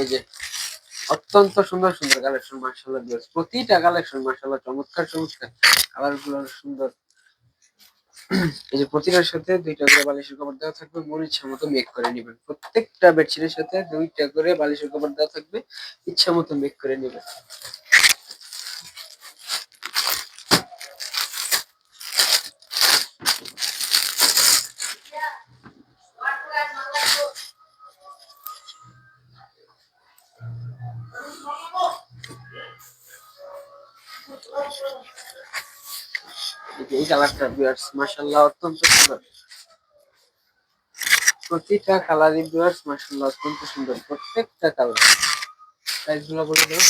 এই যে, অত্যন্ত সুন্দর সুন্দর কালেকশন মার্শাল্লাহ ভিউয়ার্স প্রতিটা কালেকশন মার্শাল্লাহ চমৎকার চমৎকার। কালারগুলো সুন্দর। এই যে প্রতিটার সাথে দুইটা করে বালিশের কভার দেওয়া থাকবে মন ইচ্ছা মতো মেক করে নেবেন। প্রত্যেকটা বেডশিটের সাথে দুইটা করে বালিশের কভার দেওয়া থাকবে, ইচ্ছা মতো মেক করে নেবেন। এই কালারটা ভিউয়ার্স মাশাআল্লাহ অত্যন্ত সুন্দর। প্রতিটা কালারই ভিউয়ার্স মাশাআল্লাহ অত্যন্ত সুন্দর। প্রত্যেকটা কালার প্রাইসগুলো বলে দাও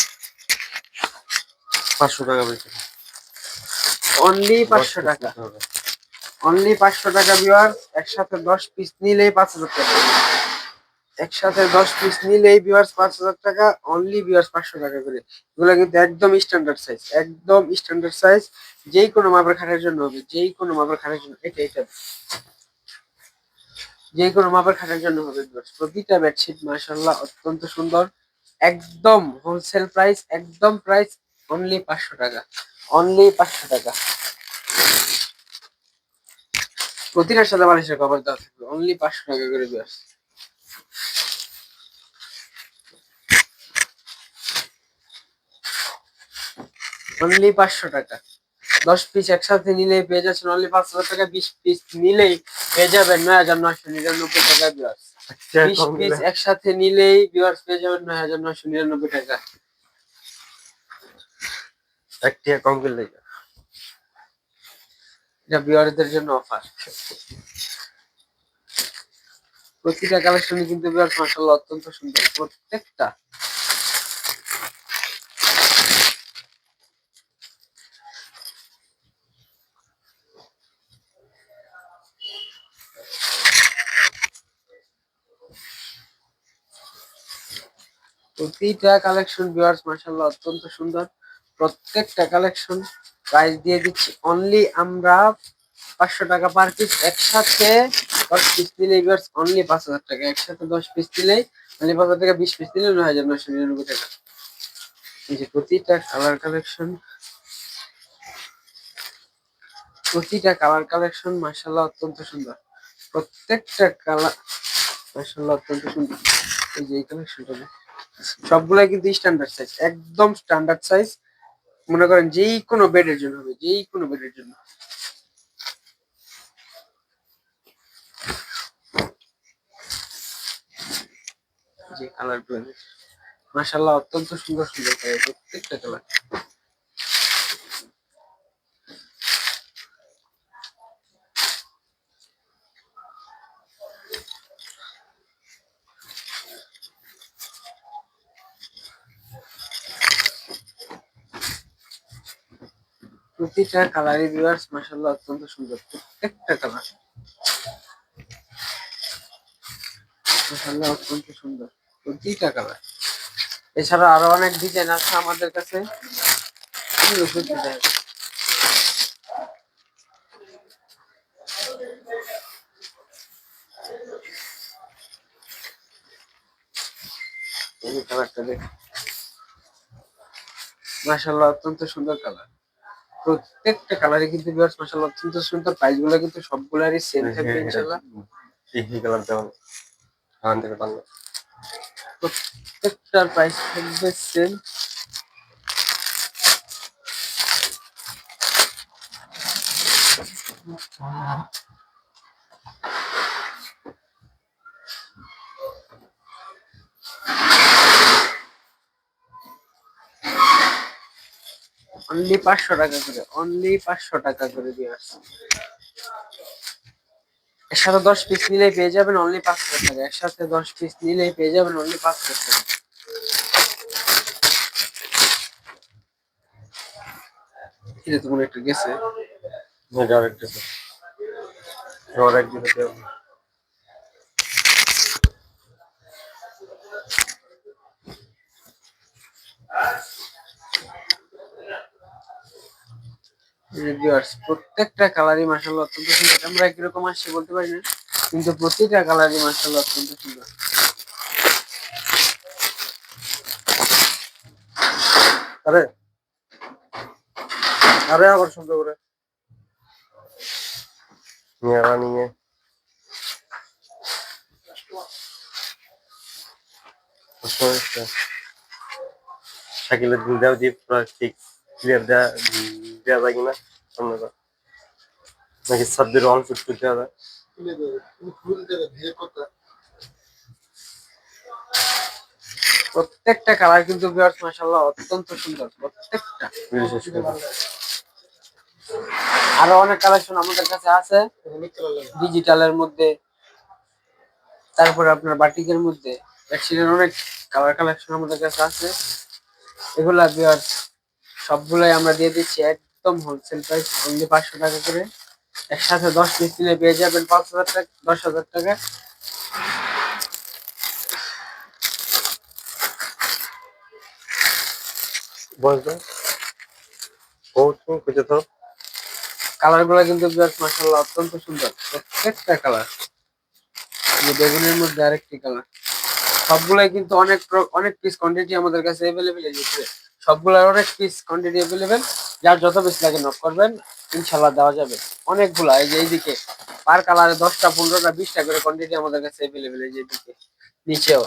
পাঁচশো টাকা বেশি অনলি পাঁচশো টাকা। অনলি পাঁচশো টাকা ভিউয়ার্স একসাথে দশ পিস নিলেই পাঁচ হাজার টাকা। একসাথে দশ পিস নিলেই ভিউয়ার্স পাঁচ হাজার টাকা অনলি ভিউয়ার্স পাঁচশো টাকা করে। এগুলো কিন্তু একদম স্ট্যান্ডার্ড সাইজ একদম স্ট্যান্ডার্ড সাইজ যেই কোনো মাপের খাটের জন্য হবে যেই কোনো মাপের খাটের জন্য, এটা এটা। যেই কোনো মাপের খাটের জন্য হবে। প্রতিটা বেডশিট মাশাআল্লাহ, অত্যন্ত সুন্দর। একদম হোলসেল প্রাইস একদম প্রাইস অনলি পাঁচশো টাকা। অনলি পাঁচশো টাকা। প্রতিটার সাথে বালিশের কভার দেওয়া থাকবে। অনলি পাঁচশো টাকা করে বিয়ার্স অনলি পাঁচশো টাকা। দশ পিস একসাথে নিলেই পেয়ে যাচ্ছেন অনলি পাঁচশো টাকা বিশ পিস নিলেই পেয়ে যাবেন নয় হাজার নয়শো নিরানব্বই টাকা বিয়ার্স বিশ পিস একসাথে নিলেই বিয়ার্স পেয়ে যাবেন নয় হাজার নয়শো নিরানব্বই টাকা। একটি কম করলে এটা বিয়ারদের জন্য অফার প্রতিটা কালেকশন কিন্তু বিয়ার মাসাল্লাহ অত্যন্ত সুন্দর, প্রত্যেকটা। প্রতিটা কালেকশন ভিউয়ার্স মাশাআল্লাহ অত্যন্ত সুন্দর, প্রত্যেকটা কালেকশন প্রাইস দিয়ে দিচ্ছি। অনলি আমরা পাঁচশো টাকা পার পিস একসাথে দশ পিস দিলে ভিউয়ার্স অনলি পাঁচ হাজার টাকা। একসাথে দশ পিস দিলেই অনলি পাঁচ হাজার টাকা, বিশ পিস দিলে নয় হাজার নয়শো নিরানব্বই টাকা। এই যে প্রতিটা কালার কালেকশন প্রতিটা কালার কালেকশন মাশাআল্লাহ অত্যন্ত সুন্দর। প্রত্যেকটা কালার মাশাআল্লাহ অত্যন্ত সুন্দর। এই যে এই কালেকশনটা সবগুলাই কিন্তু স্ট্যান্ডার্ড সাইজ একদম স্ট্যান্ডার্ড সাইজ মনে করেন যেই কোনো বেডের জন্য হবে, যেই কোনো বেডের জন্য। যে কালারগুলো মাশাআল্লাহ, অত্যন্ত সুন্দর সুন্দর কালার প্রত্যেকটা কালার প্রতিটা কালারই ভিউয়ার্স মাশাআল্লাহ, অত্যন্ত সুন্দর। প্রত্যেকটা কালার মাশাআল্লাহ, অত্যন্ত সুন্দর। প্রতিটা কালার এছাড়া আরও অনেক ডিজাইন আছে আমাদের কাছে। এই কালারটা দেখ মাশাআল্লাহ অত্যন্ত সুন্দর কালার প্রত্যেকটা কালারে কিন্তু ভিউয়ার্স মাশাআল্লাহ অত্যন্ত সুন্দর। প্রাইসগুলো কিন্তু সবগুলারই সেম থাকবে ইনশাআল্লাহ। টিভি কালার দেওয়া হান থেকে পারল। প্রত্যেকটার প্রাইস থাকবে অনলি পাঁচশো টাকা করে অনলি পাঁচশো টাকা করে দিয়ে আসছে। একসাথে দশ পিস নিলেই পেয়ে যাবেন অনলি পাঁচ হাজার টাকা। একসাথে দশ পিস নিলেই পেয়ে যাবেন অনলি পাঁচ হাজার টাকা। এটা তো মনে একটা গেছে। আরেকটা ভিউয়ার্স প্রত্যেকটা কালারই মাশাআল্লাহ অত্যন্ত সুন্দর। আমরা কীরকম আসছে বলতে পারি না, কিন্তু প্রতিটা কালারই মাশাআল্লাহ অত্যন্ত সুন্দর। আরে আরে আবার শব্দ করে। নিয়ে। সমস্যা। শাকিলের দিন দেওয়া দিয়ে পুরো ঠিক ক্লিয়ার দেওয়া দেওয়া যায় কিনা? আপনারা নাকি অন শুট করে দেওয়া যায় প্রত্যেকটা কালার কিন্তু ভিউয়ার্স মাশাআল্লাহ অত্যন্ত সুন্দর প্রত্যেকটা। বিশেষ করে আরও অনেক কালেকশন আমাদের কাছে আছে। ডিজিটালের মধ্যে তারপরে আপনার বাটিকের মধ্যে বেডশিটের অনেক কালার কালেকশন আমাদের কাছে আছে। এগুলা ভিউয়ার্স সবগুলাই আমরা দিয়ে দিচ্ছি একদম হোলসেল প্রাইস অনলি পাঁচশো টাকা করে। একসাথে দশ পিস নিলে পেয়ে যাবেন পাঁচ হাজার টাকা দশ হাজার টাকা। কালারগুলো কিন্তু মাসাল্লাহ অত্যন্ত সুন্দর। প্রত্যেকটা কালার বেগুনের মধ্যে আরেকটি কালার সবগুলাই কিন্তু অনেক অনেক পিস কোয়ান্টিটি আমাদের কাছে অ্যাভেলেবেল এসেছে। সবগুলোর অনেক পিস কোয়ান্টিটি অ্যাভেলেবেল যার যত বেশি লাগে নক করবেন ইনশাল্লাহ দেওয়া যাবে। অনেকগুলা এই যে এইদিকে, পার কালারে দশটা, পনেরোটা, বিশটা করে কোয়ান্টিটি আমাদের কাছে অ্যাভেলেবেল এই যে এইদিকে, নিচেও,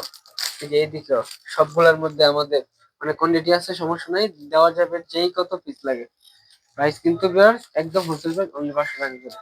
এই যে এইদিকেও, সবগুলোর মধ্যে আমাদের অনেক কোয়ান্টিটি আছে, সমস্যা নাই, দেওয়া যাবে যেই কত পিস লাগে। প্রাইস কিন্তু একদম হোলসেল প্রাইস অনলি পাঁচশো টাকা করে।